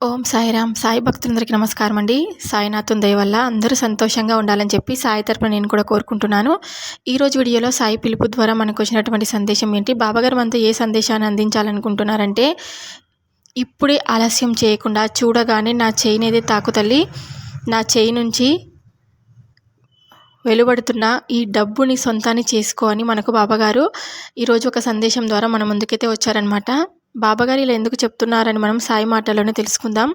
ఓం సాయిరామ్. సాయి భక్తులందరికీ నమస్కారం అండి. సాయినాథం దయ వల్ల అందరూ సంతోషంగా ఉండాలని చెప్పి సాయి తరపున నేను కూడా కోరుకుంటున్నాను. ఈరోజు వీడియోలో సాయి పిలుపు ద్వారా మనకు వచ్చినటువంటి సందేశం ఏంటి? బాబాగారు మనతో ఏ సందేశాన్ని అందించాలనుకుంటున్నారంటే ఇప్పుడే ఆలస్యం చేయకుండా చూడగానే నా చేయిని ఏదే తాకు తల్లి నా చేయి నుంచి వెలువడుతున్న ఈ డబ్బుని సొంతాన్ని చేసుకో అని మనకు బాబాగారు ఈరోజు ఒక సందేశం ద్వారా మన ముందుకైతే వచ్చారనమాట బాబాగారు ఇలా ఎందుకు చెప్తున్నారని మనం సాయి మాటల్లోనే తెలుసుకుందాం.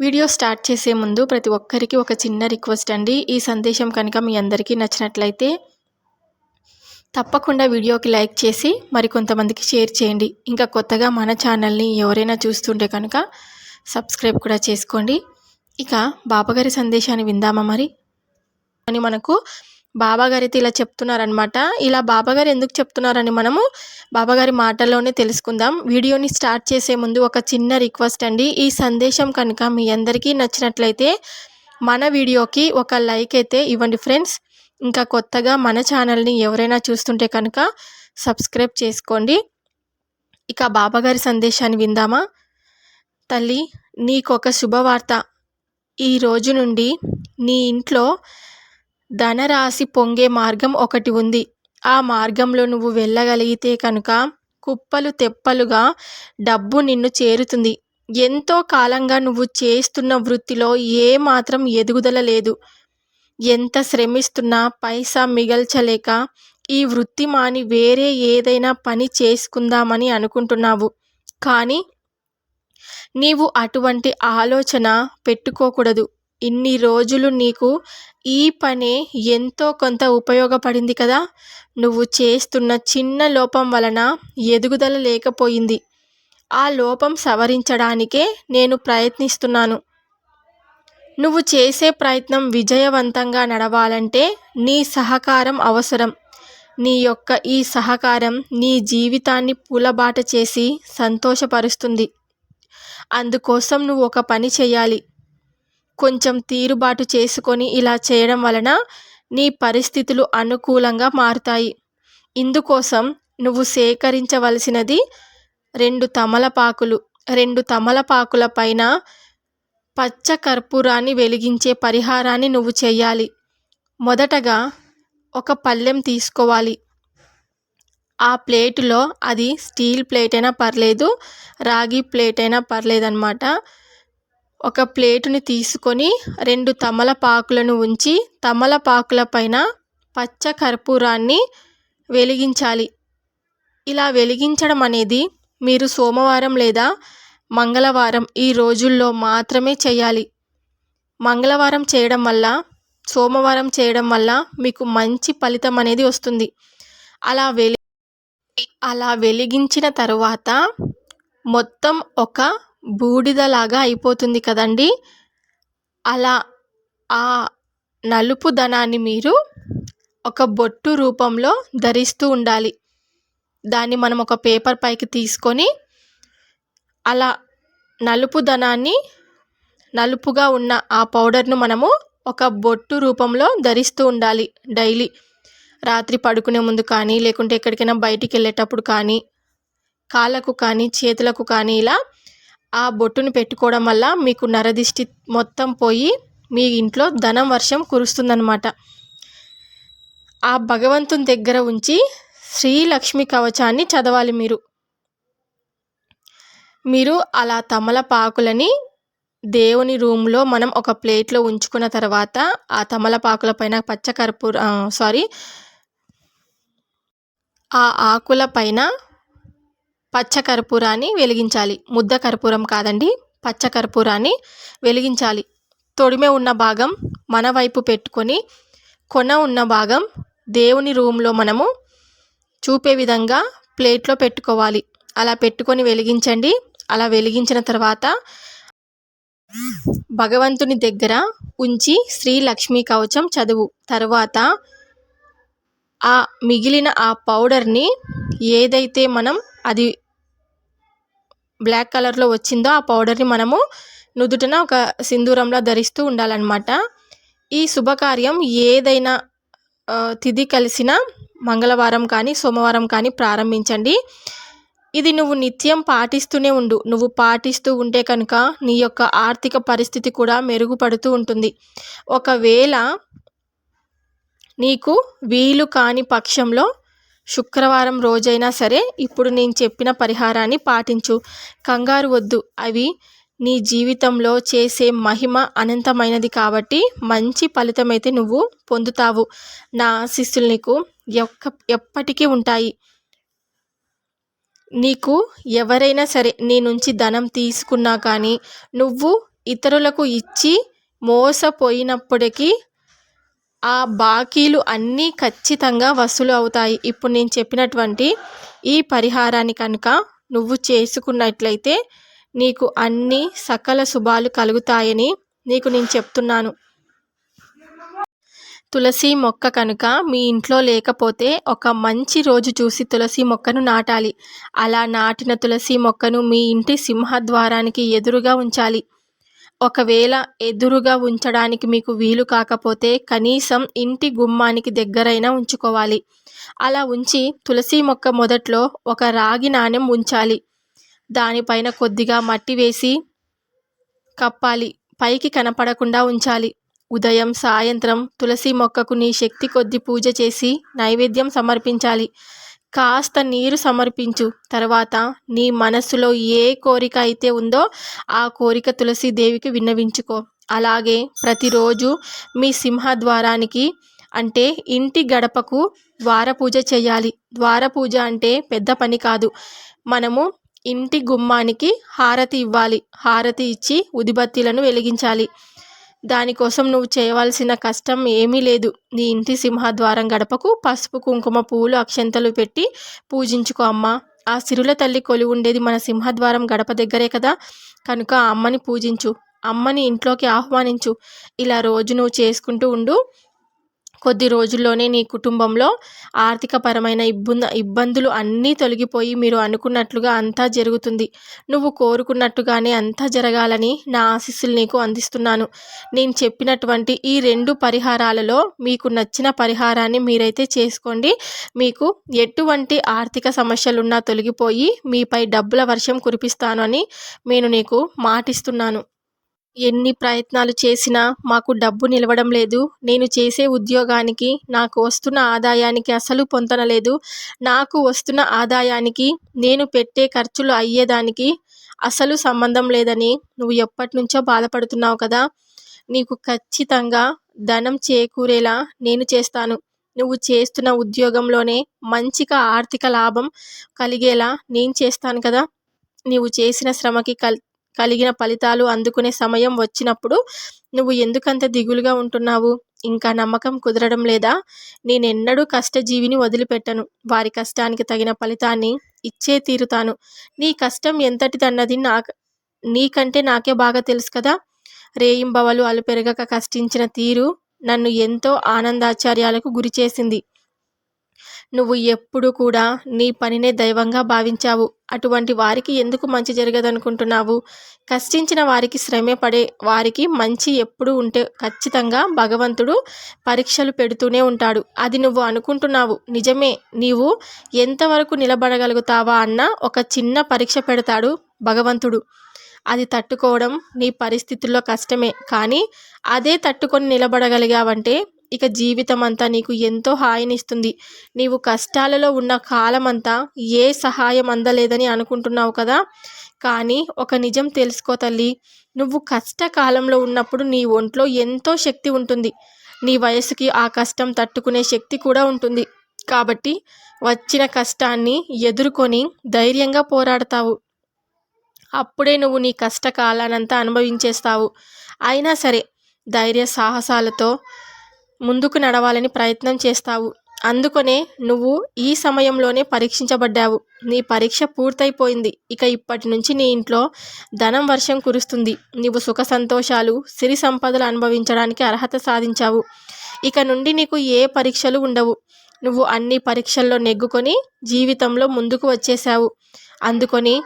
వీడియో స్టార్ట్ చేసే ముందు ప్రతి ఒక్కరికి ఒక చిన్న రిక్వెస్ట్ అండి. ఈ సందేశం కనుక మీ అందరికీ నచ్చినట్లయితే తప్పకుండా వీడియోకి లైక్ చేసి మరి కొంతమందికి షేర్ చేయండి. ఇంకా కొత్తగా మన ఛానల్ని ఎవరైనా చూస్తుంటే కనుక సబ్స్క్రైబ్ కూడా చేసుకోండి. ఇక బాబాగారి సందేశాన్ని విందామా మరి? అని మనకు బాబాగారు అయితే ఇలా చెప్తున్నారనమాట ఇలా బాబాగారు ఎందుకు చెప్తున్నారని మనము బాబాగారి మాటల్లోనే తెలుసుకుందాం. వీడియోని స్టార్ట్ చేసే ముందు ఒక చిన్న రిక్వెస్ట్ అండి. ఈ సందేశం కనుక మీ అందరికీ నచ్చినట్లయితే మన వీడియోకి ఒక లైక్ అయితే ఇవ్వండి ఫ్రెండ్స్. ఇంకా కొత్తగా మన ఛానల్ని ఎవరైనా చూస్తుంటే కనుక సబ్స్క్రైబ్ చేసుకోండి. ఇక బాబాగారి సందేశాన్ని విందామా? తల్లి నీకొక శుభవార్త. ఈ రోజు నుండి నీ ఇంట్లో ధనరాశి పొంగే మార్గం ఒకటి ఉంది. ఆ మార్గంలో నువ్వు వెళ్ళగలిగితే కనుక కుప్పలు తెప్పలుగా డబ్బు నిన్ను చేరుతుంది. ఎంతో కాలంగా నువ్వు చేస్తున్న వృత్తిలో ఏ మాత్రం ఎదుగుదల లేదు. ఎంత శ్రమిస్తున్నా పైసా మిగల్చలేక ఈ వృత్తి మాని వేరే ఏదైనా పని చేసుకుందామని అనుకుంటున్నావు. కానీ నీవు అటువంటి ఆలోచన పెట్టుకోకూడదు. ఇన్ని రోజులు నీకు ఈ పనే ఎంతో కొంత ఉపయోగపడింది కదా? నువ్వు చేస్తున్న చిన్న లోపం వలన ఎదుగుదల లేకపోయింది. ఆ లోపం సవరించడానికే నేను ప్రయత్నిస్తున్నాను. నువ్వు చేసే ప్రయత్నం విజయవంతంగా నడవాలంటే నీ సహకారం అవసరం. నీ యొక్క ఈ సహకారం నీ జీవితాన్ని పూలబాట చేసి సంతోషపరుస్తుంది. అందుకోసం నువ్వు ఒక పని చేయాలి. కొంచెం తీరుబాటు చేసుకొని ఇలా చేయడం వలన నీ పరిస్థితులు అనుకూలంగా మారుతాయి. ఇందుకోసం నువ్వు సేకరించవలసినది రెండు తమలపాకులు. రెండు తమలపాకుల పైన పచ్చ కర్పూరాన్ని వెలిగించే పరిహారాన్ని నువ్వు చేయాలి. మొదటగా ఒక పళ్ళెం తీసుకోవాలి. ఆ ప్లేటులో అది స్టీల్ ప్లేట్ అయినా పర్లేదు రాగి ప్లేట్ అయినా పర్లేదన్నమాట. ఒక ప్లేటుని తీసుకొని రెండు తమలపాకులను ఉంచి తమలపాకుల పైన పచ్చ కర్పూరాన్ని వెలిగించాలి. ఇలా వెలిగించడం అనేది మీరు సోమవారం లేదా మంగళవారం ఈ రోజుల్లో మాత్రమే చేయాలి. మంగళవారం చేయడం వల్ల సోమవారం చేయడం వల్ల మీకు మంచి ఫలితం అనేది వస్తుంది. అలా వెలి అలా వెలిగించిన తరువాత మొత్తం ఒక బూడిదలాగా అయిపోతుంది కదండి? అలా ఆ నలుపు ధనాన్ని మీరు ఒక బొట్టు రూపంలో ధరిస్తూ ఉండాలి. దాన్ని మనం ఒక పేపర్ పైకి తీసుకొని అలా నలుపు ధనాన్ని నలుపుగా ఉన్న ఆ పౌడర్ను మనము ఒక బొట్టు రూపంలో ధరిస్తూ ఉండాలి డైలీ. రాత్రి పడుకునే ముందు కానీ లేకుంటే ఎక్కడికైనా బయటికి వెళ్ళేటప్పుడు కానీ కాళ్ళకు కానీ చేతులకు కానీ ఇలా ఆ బొట్టుని పెట్టుకోవడం వల్ల మీకు నరదిష్టి మొత్తం పోయి మీ ఇంట్లో ధనం వర్షం కురుస్తుందన్నమాట. ఆ భగవంతుని దగ్గర ఉంచి శ్రీలక్ష్మి కవచాన్ని చదవాలి మీరు. మీరు అలా తమలపాకులని దేవుని రూమ్లో మనం ఒక ప్లేట్లో ఉంచుకున్న తర్వాత ఆ తమలపాకుల పైన పచ్చకర్పూర సారీ ఆ ఆకుల పైన పచ్చ కర్పూరాన్ని వెలిగించాలి. ముద్ద కర్పూరం కాదండి పచ్చ కర్పూరాన్ని వెలిగించాలి. తొడిమె ఉన్న భాగం మన వైపు పెట్టుకొని కొన ఉన్న భాగం దేవుని రూమ్లో మనము చూపే విధంగా ప్లేట్లో పెట్టుకోవాలి. అలా పెట్టుకొని వెలిగించండి. అలా వెలిగించిన తర్వాత భగవంతుని దగ్గర ఉంచి శ్రీ లక్ష్మీ కవచం చదువు. తర్వాత ఆ మిగిలిన ఆ పౌడర్ని ఏదైతే మనం అది బ్లాక్ కలర్లో వచ్చిందో ఆ పౌడర్ని మనము నుదుటన ఒక సింధూరంలో ధరిస్తూ ఉండాలన్నమాట. ఈ శుభకార్యం ఏదైనా తిథి కలిసిన మంగళవారం కానీ సోమవారం కానీ ప్రారంభించండి. ఇది నువ్వు నిత్యం పాటిస్తూనే ఉండు. నువ్వు పాటిస్తూ ఉంటే కనుక నీ యొక్క ఆర్థిక పరిస్థితి కూడా మెరుగుపడుతూ ఉంటుంది. ఒకవేళ నీకు వీలు కాని పక్షంలో శుక్రవారం రోజైనా సరే ఇప్పుడు నేను చెప్పిన పరిహారాన్ని పాటించు. కంగారు వద్దు. అవి నీ జీవితంలో చేసే మహిమ అనంతమైనది కాబట్టి మంచి ఫలితం అయితే నువ్వు పొందుతావు. నా ఆశీస్సులు నీకు ఎక్క ఎప్పటికీ ఉంటాయి. నీకు ఎవరైనా సరే నీ నుంచి ధనం తీసుకున్నా కానీ నువ్వు ఇతరులకు ఇచ్చి మోసపోయినప్పటికీ ఆ బాకీలు అన్నీ ఖచ్చితంగా వసూలు అవుతాయి. ఇప్పుడు నేను చెప్పినటువంటి ఈ పరిహారాన్ని కనుక నువ్వు చేసుకున్నట్లయితే నీకు అన్ని సకల శుభాలు కలుగుతాయని నీకు నేను చెప్తున్నాను. తులసి మొక్క కనుక మీ ఇంట్లో లేకపోతే ఒక మంచి రోజు చూసి తులసి మొక్కను నాటాలి. అలా నాటిన తులసి మొక్కను మీ ఇంటి సింహద్వారానికి ఎదురుగా ఉంచాలి. ఒకవేళ ఎదురుగా ఉంచడానికి మీకు వీలు కాకపోతే కనీసం ఇంటి గుమ్మానికి దగ్గరైనా ఉంచుకోవాలి. అలా ఉంచి తులసి మొక్క మొదట్లో ఒక రాగి నాణెం ఉంచాలి. దానిపైన కొద్దిగా మట్టి వేసి కప్పాలి. పైకి కనపడకుండా ఉంచాలి. ఉదయం సాయంత్రం తులసి మొక్కకు నీ శక్తి కొద్ది పూజ చేసి నైవేద్యం సమర్పించాలి. కాస్త నీరు సమర్పించు. తర్వాత నీ మనస్సులో ఏ కోరిక అయితే ఉందో ఆ కోరిక తులసీదేవికి విన్నవించుకో. అలాగే ప్రతిరోజు మీ సింహద్వారానికి అంటే ఇంటి గడపకు ద్వార పూజ చేయాలి. ద్వార పూజ అంటే పెద్ద పని కాదు. మనము ఇంటి గుమ్మానికి హారతి ఇవ్వాలి. హారతి ఇచ్చి ఉదిబత్తీలను వెలిగించాలి. దానికోసం నువ్వు చేయవలసిన కష్టం ఏమీ లేదు. నీ ఇంటి సింహద్వారం గడపకు పసుపు కుంకుమ పువ్వులు అక్షంతలు పెట్టి పూజించుకో అమ్మ. ఆ సిరుల తల్లి కొలి ఉండేది మన సింహద్వారం గడప దగ్గరే కదా. కనుక ఆ అమ్మని పూజించు. అమ్మని ఇంట్లోకి ఆహ్వానించు. ఇలా రోజు నువ్వు చేసుకుంటూ ఉండు. కొద్ది రోజుల్లోనే నీ కుటుంబంలో ఆర్థికపరమైన ఇబ్బంది ఇబ్బందులు అన్నీ తొలగిపోయి మీరు అనుకున్నట్లుగా అంతా జరుగుతుంది. నువ్వు కోరుకున్నట్టుగానే అంతా జరగాలని నా ఆశీస్సులు నీకు అందిస్తున్నాను. నేను చెప్పినటువంటి ఈ రెండు పరిహారాలలో మీకు నచ్చిన పరిహారాన్ని మీరైతే చేసుకోండి. మీకు ఎటువంటి ఆర్థిక సమస్యలున్నా తొలగిపోయి మీపై డబ్బుల వర్షం కురిపిస్తాను అని నేను నీకు మాటిస్తున్నాను. ఎన్ని ప్రయత్నాలు చేసినా మాకు డబ్బు నిలవడం లేదు. నేను చేసే ఉద్యోగానికి నాకు వస్తున్న ఆదాయానికి అసలు పొందనలేదు నాకు వస్తున్న ఆదాయానికి నేను పెట్టే ఖర్చులు అయ్యేదానికి అసలు సంబంధం లేదని నువ్వు ఎప్పటి నుంచో బాధపడుతున్నావు కదా? నీకు ఖచ్చితంగా ధనం చేకూరేలా నేను చేస్తాను. నువ్వు చేస్తున్న ఉద్యోగంలోనే మంచిగా ఆర్థిక లాభం కలిగేలా నేను చేస్తాను కదా? నీవు చేసిన శ్రమకి కల్ కలిగిన ఫలితాలు అందుకునే సమయం వచ్చినప్పుడు నువ్వు ఎందుకంత దిగులుగా ఉంటున్నావు? ఇంకా నమ్మకం కుదరడం లేదా? నేనెన్నడూ కష్టజీవిని వదిలిపెట్టను. వారి కష్టానికి తగిన ఫలితాన్ని ఇచ్చే తీరుతాను. నీ కష్టం ఎంతటిదన్నది నా నీకంటే నాకే బాగా తెలుసు కదా? రేయింబవలు అలుపెరగక కష్టించిన తీరు నన్ను ఎంతో ఆనందాచార్యాలకు గురి చేసింది. నువ్వు ఎప్పుడు కూడా నీ పనినే దైవంగా భావించావు. అటువంటి వారికి ఎందుకు మంచి జరగదనుకుంటున్నావు? కష్టించిన వారికి శ్రమే పడే వారికి మంచి ఎప్పుడు ఉంటే ఖచ్చితంగా భగవంతుడు పరీక్షలు పెడుతూనే ఉంటాడు. అది నువ్వు అనుకుంటున్నావు. నిజమే నీవు ఎంతవరకు నిలబడగలుగుతావా అన్న ఒక చిన్న పరీక్ష పెడతాడు భగవంతుడు. అది తట్టుకోవడం నీ పరిస్థితుల్లో కష్టమే. కానీ అదే తట్టుకొని నిలబడగలిగావంటే ఇక జీవితం అంతా నీకు ఎంతో హాయినిస్తుంది. నీవు కష్టాలలో ఉన్న కాలమంతా ఏ సహాయం అందలేదని అనుకుంటున్నావు కదా? కానీ ఒక నిజం తెలుసుకో తల్లి. నువ్వు కష్టకాలంలో ఉన్నప్పుడు నీ ఒంట్లో ఎంతో శక్తి ఉంటుంది. నీ వయసుకి ఆ కష్టం తట్టుకునే శక్తి కూడా ఉంటుంది. కాబట్టి వచ్చిన కష్టాన్ని ఎదుర్కొని ధైర్యంగా పోరాడతావు. అప్పుడే నువ్వు నీ కష్టకాలానంతా అనుభవించేస్తావు. అయినా సరే ధైర్య సాహసాలతో ముందుకు నడవాలని ప్రయత్నం చేస్తావు. అందుకనే నువ్వు ఈ సమయంలోనే పరీక్షించబడ్డావు. నీ పరీక్ష పూర్తయిపోయింది. ఇక ఇప్పటి నుంచి నీ ఇంట్లో ధనం వర్షం కురుస్తుంది. నీవు సుఖ సంతోషాలు సిరి సంపదలు అనుభవించడానికి అర్హత సాధించావు. ఇక నుండి నీకు ఏ పరీక్షలు ఉండవు. నువ్వు అన్ని పరీక్షల్లో నెగ్గుకొని జీవితంలో ముందుకు వచ్చేసావు అందుకొని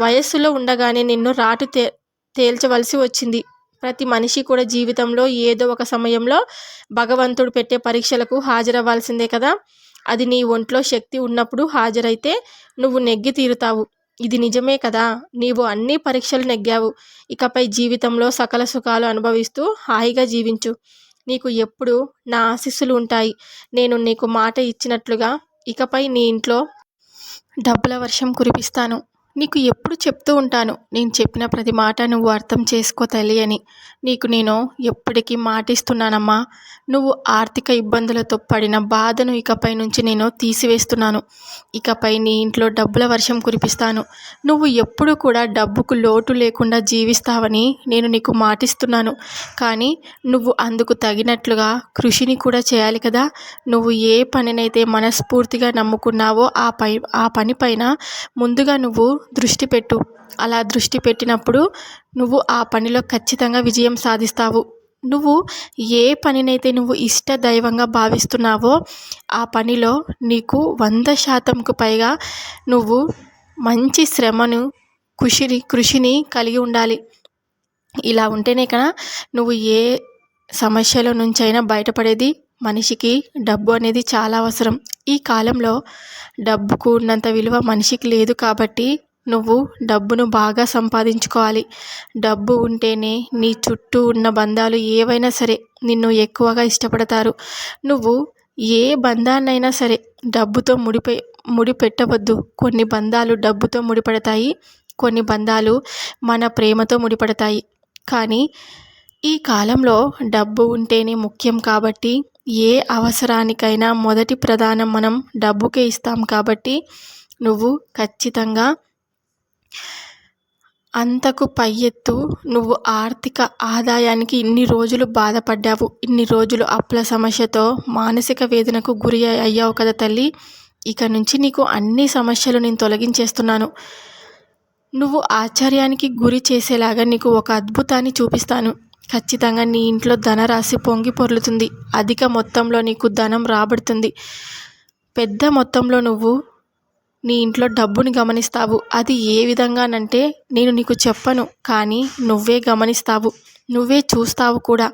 వయస్సులో ఉండగానే నిన్ను రాటు తే తేల్చవలసి వచ్చింది. ప్రతి మనిషి కూడా జీవితంలో ఏదో ఒక సమయంలో భగవంతుడు పెట్టే పరీక్షలకు హాజరవ్వాల్సిందే కదా. అది నీ ఒంట్లో శక్తి ఉన్నప్పుడు హాజరైతే నువ్వు నెగ్గి తీరుతావు. ఇది నిజమే కదా. నీవు అన్ని పరీక్షలు నెగ్గావు. ఇకపై జీవితంలో సకల సుఖాలు అనుభవిస్తూ హాయిగా జీవించు. నీకు ఎప్పుడు నా ఆశీస్సులు ఉంటాయి. నేను నీకు మాట ఇచ్చినట్లుగా ఇకపై నీ ఇంట్లో డబ్బుల వర్షం కురిపిస్తాను. నీకు ఎప్పుడు చెప్తూ ఉంటాను నేను చెప్పిన ప్రతి మాట నువ్వు అర్థం చేసుకో తల్లి అని. నీకు నేను ఎప్పటికీ మాటిస్తున్నానమ్మా. నువ్వు ఆర్థిక ఇబ్బందులతో పడిన బాధను ఇకపై నుంచి నేను తీసివేస్తున్నాను. ఇకపై నీ ఇంట్లో డబ్బుల వర్షం కురిపిస్తాను. నువ్వు ఎప్పుడు కూడా డబ్బుకు లోటు లేకుండా జీవిస్తావని నేను నీకు మాటిస్తున్నాను. కానీ నువ్వు అందుకు తగినట్లుగా కృషిని కూడా చేయాలి కదా. నువ్వు ఏ పనినైతే మనస్ఫూర్తిగా నమ్ముకున్నావో ఆ పై ఆ పనిపైన ముందుగా నువ్వు దృష్టి పెట్టు. అలా దృష్టి పెట్టినప్పుడు నువ్వు ఆ పనిలో ఖచ్చితంగా విజయం సాధిస్తావు. నువ్వు ఏ పనినైతే నువ్వు ఇష్ట దైవంగా భావిస్తున్నావో ఆ పనిలో నీకు వంద శాతంకు పైగా నువ్వు మంచి శ్రమను కృషిని కృషిని కలిగి ఉండాలి. ఇలా ఉంటేనే కదా నువ్వు ఏ సమస్యల నుంచైనా బయటపడేది. మనిషికి డబ్బు అనేది చాలా అవసరం. ఈ కాలంలో డబ్బుకు ఉన్నంత విలువ మనిషికి లేదు కాబట్టి నువ్వు డబ్బును బాగా సంపాదించుకోవాలి. డబ్బు ఉంటేనే నీ చుట్టూ ఉన్న బంధాలు ఏవైనా సరే నిన్ను ఎక్కువగా ఇష్టపడతారు. నువ్వు ఏ బంధాన్నైనా సరే డబ్బుతో ముడిపే ముడిపెట్టవద్దు. కొన్ని బంధాలు డబ్బుతో ముడిపడతాయి కొన్ని బంధాలు మన ప్రేమతో ముడిపడతాయి. కానీ ఈ కాలంలో డబ్బు ఉంటేనే ముఖ్యం కాబట్టి ఏ అవసరానికైనా మొదటి ప్రధానం మనం డబ్బుకే ఇస్తాం కాబట్టి నువ్వు ఖచ్చితంగా అంతకు పై ఎత్తు నువ్వు ఆర్థిక ఆదాయానికి ఇన్ని రోజులు బాధపడ్డావు. ఇన్ని రోజులు అప్పుల సమస్యతో మానసిక వేదనకు గురి అయ్యావు కదా తల్లి. ఇక నుంచి నీకు అన్ని సమస్యలు నేను తొలగించేస్తున్నాను. నువ్వు ఆశ్చర్యానికి గురి చేసేలాగా నీకు ఒక అద్భుతాన్ని చూపిస్తాను. ఖచ్చితంగా నీ ఇంట్లో ధనరాశి పొంగి పొర్లుతుంది. అధిక మొత్తంలో నీకు ధనం రాబడుతుంది. పెద్ద మొత్తంలో నువ్వు నీ ఇంట్లో డబ్బుని గమనిస్తావు. అది ఏ విధంగానంటే నేను నీకు చెప్పను కానీ నువ్వే గమనిస్తావు. నువ్వే చూస్తావు కూడా.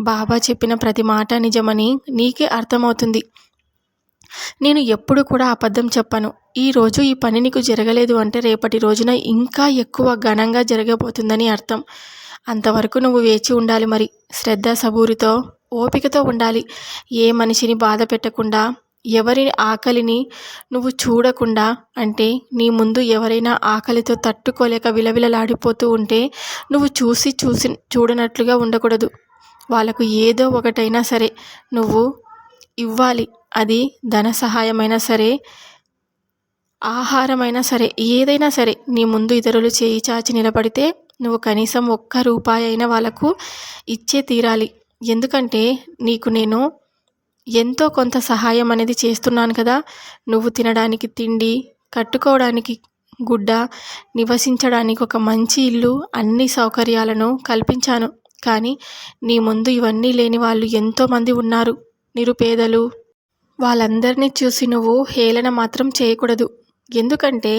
బాబా చెప్పిన ప్రతి మాట నిజమని నీకే అర్థమవుతుంది. నేను ఎప్పుడు కూడా అబద్ధం చెప్పను. ఈరోజు ఈ పని నీకు జరగలేదు అంటే రేపటి రోజున ఇంకా ఎక్కువ ఘనంగా జరగబోతుందని అర్థం. అంతవరకు నువ్వు వేచి ఉండాలి మరి. శ్రద్ధ సబూరితో ఓపికతో ఉండాలి. ఏ మనిషిని బాధ పెట్టకుండా ఎవరి ఆకలిని నువ్వు చూడకుండా అంటే నీ ముందు ఎవరైనా ఆకలితో తట్టుకోలేక విలవిలలాడిపోతూ ఉంటే నువ్వు చూసి చూసి చూడనట్లుగా ఉండకూడదు. వాళ్ళకు ఏదో ఒకటైనా సరే నువ్వు ఇవ్వాలి. అది ధన సహాయమైనా సరే ఆహారమైనా సరే ఏదైనా సరే. నీ ముందు ఇతరులు చేయి చాచి నిలబడితే నువ్వు కనీసం ఒక్క రూపాయి అయినా వాళ్ళకు ఇచ్చే తీరాలి. ఎందుకంటే నీకు నేను ఎంతో కొంత సహాయం అనేది చేస్తున్నాను కదా. నువ్వు తినడానికి తిండి కట్టుకోవడానికి గుడ్డ నివసించడానికి ఒక మంచి ఇల్లు అన్ని సౌకర్యాలను కల్పించాను. కానీ నీ ముందు ఇవన్నీ లేని వాళ్ళు ఎంతోమంది ఉన్నారు. నిరుపేదలు. వాళ్ళందరినీ చూసి నువ్వు హేళన మాత్రం చేయకూడదు. ఎందుకంటే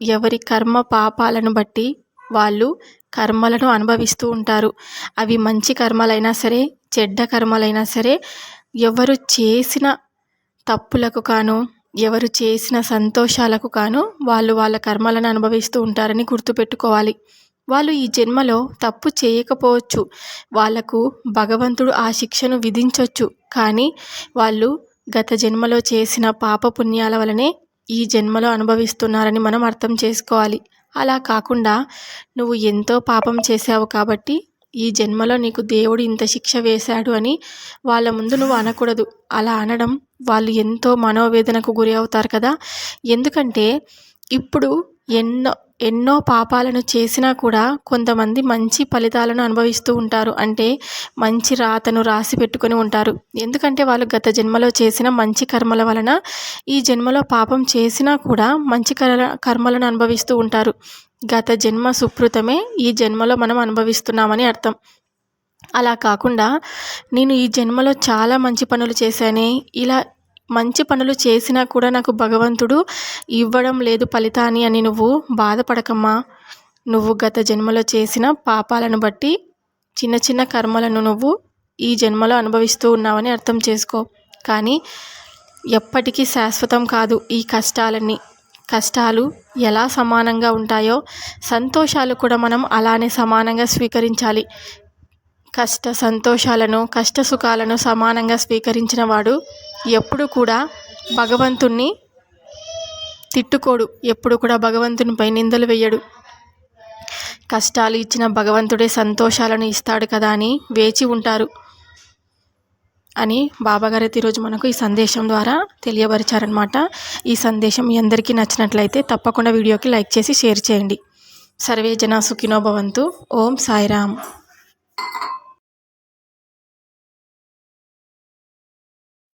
ఎవరి కర్మ పాపాలను బట్టి వాళ్ళు కర్మలను అనుభవిస్తూ ఉంటారు. అవి మంచి కర్మలైనా సరే చెడ్డ కర్మలైనా సరే ఎవరు చేసిన తప్పులకు కాను ఎవరు చేసిన సంతోషాలకు కాను వాళ్ళు వాళ్ళ కర్మలను అనుభవిస్తూ ఉంటారని గుర్తుపెట్టుకోవాలి. వాళ్ళు ఈ జన్మలో తప్పు చేయకపోవచ్చు. వాళ్ళకు భగవంతుడు ఆ శిక్షను విధించవచ్చు కానీ వాళ్ళు గత జన్మలో చేసిన పాప పుణ్యాల వలనే ఈ జన్మలో అనుభవిస్తున్నారని మనం అర్థం చేసుకోవాలి. అలా కాకుండా నువ్వు ఎంతో పాపం చేశావు కాబట్టి ఈ జన్మలో నీకు దేవుడు ఇంత శిక్ష వేశాడు అని వాళ్ళ ముందు నువ్వు అనకూడదు. అలా అనడం వాళ్ళు ఎంతో మనోవేదనకు గురి అవుతారు కదా. ఎందుకంటే ఇప్పుడు ఎన్నో ఎన్నో పాపాలను చేసినా కూడా కొంతమంది మంచి ఫలితాలను అనుభవిస్తూ ఉంటారు. అంటే మంచి రాతను రాసి పెట్టుకొని ఉంటారు. ఎందుకంటే వాళ్ళు గత జన్మలో చేసిన మంచి కర్మల వలన ఈ జన్మలో పాపం చేసినా కూడా మంచి కర్మలను అనుభవిస్తూ ఉంటారు. గత జన్మ సుకృతమే ఈ జన్మలో మనం అనుభవిస్తున్నామని అర్థం. అలా కాకుండా నేను ఈ జన్మలో చాలా మంచి పనులు చేశానే ఇలా మంచి పనులు చేసినా కూడా నాకు భగవంతుడు ఇవ్వడం లేదు ఫలితాన్ని అని నువ్వు బాధపడకమ్మా. నువ్వు గత జన్మలో చేసిన పాపాలను బట్టి చిన్న చిన్న కర్మలను నువ్వు ఈ జన్మలో అనుభవిస్తూ ఉన్నావని అర్థం చేసుకో. కానీ ఎప్పటికీ శాశ్వతం కాదు ఈ కష్టాలన్నీ. కష్టాలు ఎలా సమానంగా ఉంటాయో సంతోషాలు కూడా మనం అలానే సమానంగా స్వీకరించాలి. కష్ట సంతోషాలను కష్ట సుఖాలను సమానంగా స్వీకరించిన వాడు ఎప్పుడు కూడా భగవంతుణ్ణి తిట్టుకోడు. ఎప్పుడు కూడా భగవంతునిపై నిందలు వేయడు. కష్టాలు ఇచ్చిన భగవంతుడే సంతోషాలను ఇస్తాడు కదా అని వేచి ఉంటారు. అని బాబాగారు ఈరోజు మనకు ఈ సందేశం ద్వారా తెలియపరిచారనమాట ఈ సందేశం మీ అందరికీ నచ్చినట్లయితే తప్పకుండా వీడియోకి లైక్ చేసి షేర్ చేయండి. సర్వే జన సుఖినో భవంతు. ఓం సాయిరామ్.